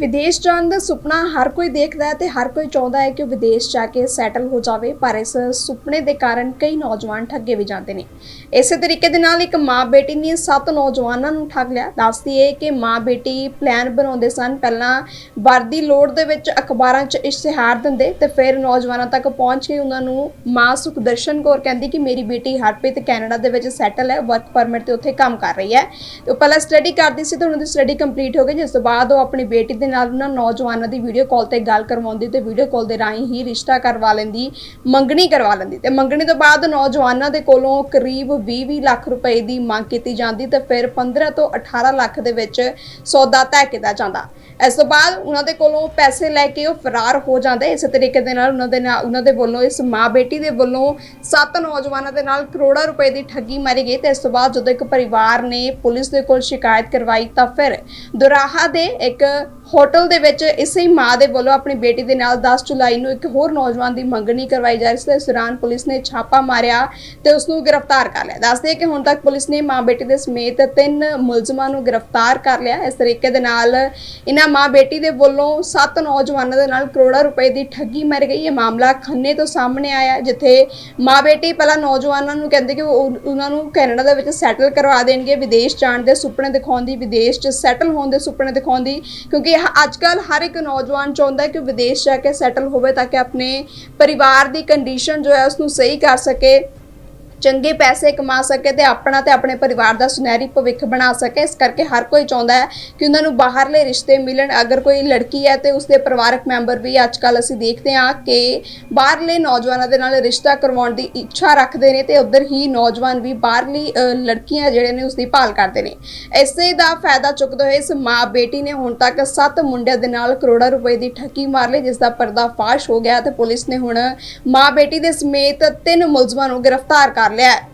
ਵਿਦੇਸ਼ ਜਾਣ ਦਾ ਸੁਪਨਾ ਹਰ ਕੋਈ ਦੇਖਦਾ ਹੈ ਤੇ ਹਰ ਕੋਈ ਚਾਹੁੰਦਾ ਹੈ ਕਿ ਉਹ ਵਿਦੇਸ਼ ਜਾ ਕੇ ਸੈਟਲ ਹੋ ਜਾਵੇ, ਪਰ ਇਸ ਸੁਪਨੇ ਦੇ ਕਾਰਨ ਕਈ ਨੌਜਵਾਨ ਠੱਗੇ ਵੀ ਜਾਂਦੇ ਨੇ। ਇਸੇ ਤਰੀਕੇ ਦੇ ਨਾਲ ਇੱਕ ਮਾਂ ਬੇਟੀ ਨੇ ਸੱਤ ਨੌਜਵਾਨਾਂ ਨੂੰ ਠੱਗ ਲਿਆ। ਦੱਸਦੀ ਹੈ ਕਿ ਮਾਂ ਬੇਟੀ ਪਲਾਨ ਬਣਾਉਂਦੇ ਸਨ। ਪਹਿਲਾਂ ਵਰਦੀ ਲੋੜ ਦੇ ਵਿੱਚ ਅਖਬਾਰਾਂ 'ਚ ਇਸ਼ਤਿਹਾਰ ਦਿੰਦੇ ਤੇ ਫਿਰ ਨੌਜਵਾਨਾਂ ਤੱਕ ਪਹੁੰਚ ਕੇ ਉਹਨਾਂ ਨੂੰ ਮਾਂ ਸੁਖਦਰਸ਼ਨ ਕੌਰ ਕਹਿੰਦੀ ਕਿ ਮੇਰੀ ਬੇਟੀ ਹਰਪ੍ਰੀਤ ਕੈਨੇਡਾ ਦੇ ਵਿੱਚ ਸੈਟਲ ਹੈ ਵਰਕ ਪਰਮਿਟ ਤੇ ਉੱਥੇ ਕੰਮ ਕਰ ਰਹੀ ਹੈ। ਤੇ ਉਹ ਪਹਿਲਾਂ ਸਟੱਡੀ ਕਰਦੀ ਸੀ ਤੇ ਉਹਨਾਂ ਦੀ ਸਟੱਡੀ ਕੰਪਲੀਟ ਹੋ ਗਈ, ਜਿਸ ਤੋਂ ਬਾਅਦ ਉਹ ਆਪਣੀ ਬੇਟੀ ਦੇ ਨਾਲ ਉਹਨਾਂ ਨੌਜਵਾਨਾਂ ਦੀ ਵੀਡੀਓ ਕਾਲ ਤੇ ਗੱਲ ਕਰਵਾਉਂਦੀ ਤੇ ਵੀਡੀਓ ਕਾਲ ਦੇ ਰਾਹੀਂ ਹੀ ਰਿਸ਼ਤਾ ਕਰਵਾ ਲੈਂਦੀ, ਮੰਗਣੀ ਕਰਵਾ ਲੈਂਦੀ ਤੇ ਮੰਗਣੀ ਤੋਂ ਬਾਅਦ ਨੌਜਵਾਨਾਂ ਦੇ ਕੋਲੋਂ ਕਰੀਬ 20-20 ਲੱਖ ਰੁਪਏ ਦੀ ਮੰਗ ਕੀਤੀ ਜਾਂਦੀ ਤੇ ਫਿਰ 15 ਤੋਂ 18 ਲੱਖ ਦੇ ਵਿੱਚ ਸੌਦਾ ਤੈਅ ਕੀਤਾ ਜਾਂਦਾ। ਇਸ ਤੋਂ ਬਾਅਦ ਉਹਨਾਂ ਦੇ ਕੋਲੋਂ ਪੈਸੇ ਲੈ ਕੇ ਉਹ ਫਰਾਰ ਹੋ ਜਾਂਦੇ। ਇਸੇ ਤਰੀਕੇ ਦੇ ਨਾਲ ਉਹਨਾਂ ਦੇ ਨਾਲ ਉਹਨਾਂ ਦੇ ਵੱਲੋਂ ਇਸ ਮਾਂ ਬੇਟੀ ਦੇ ਵੱਲੋਂ ਸੱਤ ਨੌਜਵਾਨਾਂ ਦੇ ਨਾਲ ਕਰੋੜਾਂ ਰੁਪਏ ਦੀ ਠੱਗੀ ਮਾਰੀ ਗਈ ਤੇ ਇਸ ਤੋਂ ਬਾਅਦ ਜਦੋਂ ਇੱਕ ਪਰਿਵਾਰ ਨੇ ਪੁਲਿਸ ਦੇ ਕੋਲ ਸ਼ਿਕਾਇਤ ਕਰਵਾਈ ਤਾਂ ਫਿਰ ਦੁਰਾਹਾ ਦੇ ਇੱਕ ਹੋਟਲ ਦੇ ਵਿੱਚ ਇਸੇ ਹੀ ਮਾਂ ਦੇ ਵੱਲੋਂ ਆਪਣੀ ਬੇਟੀ ਦੇ ਨਾਲ 10 ਜੁਲਾਈ ਨੂੰ ਇੱਕ ਹੋਰ ਨੌਜਵਾਨ ਦੀ ਮੰਗਣੀ ਕਰਵਾਈ ਜਾ ਰਹੀ ਸੀ। ਇਸ ਦੌਰਾਨ ਪੁਲਿਸ ਨੇ ਛਾਪਾ ਮਾਰਿਆ ਤੇ ਉਸ ਨੂੰ ਗ੍ਰਿਫਤਾਰ ਕਰ ਲਿਆ। ਦੱਸਦੇ ਕਿ ਹੁਣ ਤੱਕ ਪੁਲਿਸ ਨੇ ਮਾਂ ਬੇਟੀ ਦੇ ਸਮੇਤ ਤਿੰਨ ਮੁਲਜ਼ਮਾਂ ਨੂੰ ਗ੍ਰਿਫਤਾਰ ਕਰ ਲਿਆ। ਇਸ ਤਰੀਕੇ ਦੇ ਨਾਲ ਇਹਨਾਂ ਮਾਂ ਬੇਟੀ ਦੇ ਵੱਲੋਂ ਸੱਤ ਨੌਜਵਾਨਾਂ ਦੇ ਨਾਲ ਕਰੋੜਾਂ ਰੁਪਏ ਦੀ ਠੱਗੀ ਮਾਰੀ ਗਈ। ਇਹ ਮਾਮਲਾ ਖੰਨੇ ਤੋਂ ਸਾਹਮਣੇ ਆਇਆ, ਜਿੱਥੇ ਮਾਂ ਬੇਟੀ ਪਹਿਲਾਂ ਨੌਜਵਾਨਾਂ ਨੂੰ ਕਹਿੰਦੇ ਕਿ ਉਹ ਉਹਨਾਂ ਨੂੰ ਕੈਨੇਡਾ ਦੇ ਵਿੱਚ ਸੈਟਲ ਕਰਵਾ ਦੇਣਗੇ, ਵਿਦੇਸ਼ ਜਾਣ ਦੇ ਸੁਪਨੇ ਦਿਖਾਉਂਦੀ ਵਿਦੇਸ਼ 'ਚ ਸੈਟਲ ਹੋਣ ਦੇ ਸੁਪਨੇ ਦਿਖਾਉਂਦੀ ਕਿਉਂਕਿ ਅੱਜ ਕੱਲ ਹਰ ਇੱਕ ਨੌਜਵਾਨ ਚਾਹੁੰਦਾ ਹੈ ਕਿ ਵਿਦੇਸ਼ ਜਾ ਕੇ ਸੈਟਲ ਹੋਵੇ ਤਾਂ ਕਿ ਆਪਣੇ ਪਰਿਵਾਰ ਦੀ ਕੰਡੀਸ਼ਨ ਜੋ ਹੈ ਉਸ ਨੂੰ ਸਹੀ ਕਰ ਸਕੇ। ਚੰਗੇ ਪੈਸੇ ਕਮਾ ਸਕੇ ਤੇ ਆਪਣਾ ਤੇ ਆਪਣੇ ਪਰਿਵਾਰ ਦਾ ਸੁਨਹਿਰੀ ਭਵਿੱਖ ਬਣਾ ਸਕੇ। ਇਸ ਕਰਕੇ ਹਰ ਕੋਈ ਚਾਹੁੰਦਾ ਹੈ ਕਿ ਉਹਨਾਂ ਨੂੰ ਬਾਹਰਲੇ ਰਿਸ਼ਤੇ ਮਿਲਣ। ਅਗਰ ਕੋਈ ਲੜਕੀ ਹੈ ਤੇ ਉਸਦੇ ਪਰਿਵਾਰਕ ਮੈਂਬਰ ਵੀ ਅੱਜ ਕੱਲ ਅਸੀਂ ਦੇਖਦੇ ਹਾਂ ਕਿ ਬਾਹਰਲੇ ਨੌਜਵਾਨਾਂ ਦੇ ਨਾਲ ਰਿਸ਼ਤਾ ਕਰਵਾਉਣ ਦੀ ਇੱਛਾ ਰੱਖਦੇ ਨੇ ਤੇ ਉਧਰ ਹੀ ਨੌਜਵਾਨ ਵੀ ਬਾਹਰਲੀ ਲੜਕੀਆਂ ਜਿਹੜੇ ਨੇ ਉਸਦੀ ਭਾਲ ਕਰਦੇ ਨੇ। ਇਸੇ ਦਾ ਫਾਇਦਾ ਚੁੱਕਦੇ ਹੋਏ ਇਸ ਮਾਂ ਬੇਟੀ ਨੇ ਹੁਣ ਤੱਕ 7 ਮੁੰਡਿਆਂ ਦੇ ਨਾਲ ਕਰੋੜਾਂ ਰੁਪਏ ਦੀ ਠੱਗੀ ਮਾਰ ਲਈ, ਜਿਸ ਦਾ ਪਰਦਾਫਾਸ਼ ਹੋ ਗਿਆ ਤੇ ਪੁਲਿਸ ਨੇ ਹੁਣ ਮਾਂ ਬੇਟੀ ਦੇ ਸਮੇਤ ਤਿੰਨ ਮੁਲਜ਼ਮਾਂ ਨੂੰ ਗ੍ਰਿਫਤਾਰ ਕਰ ਲਿਆ ਹੈ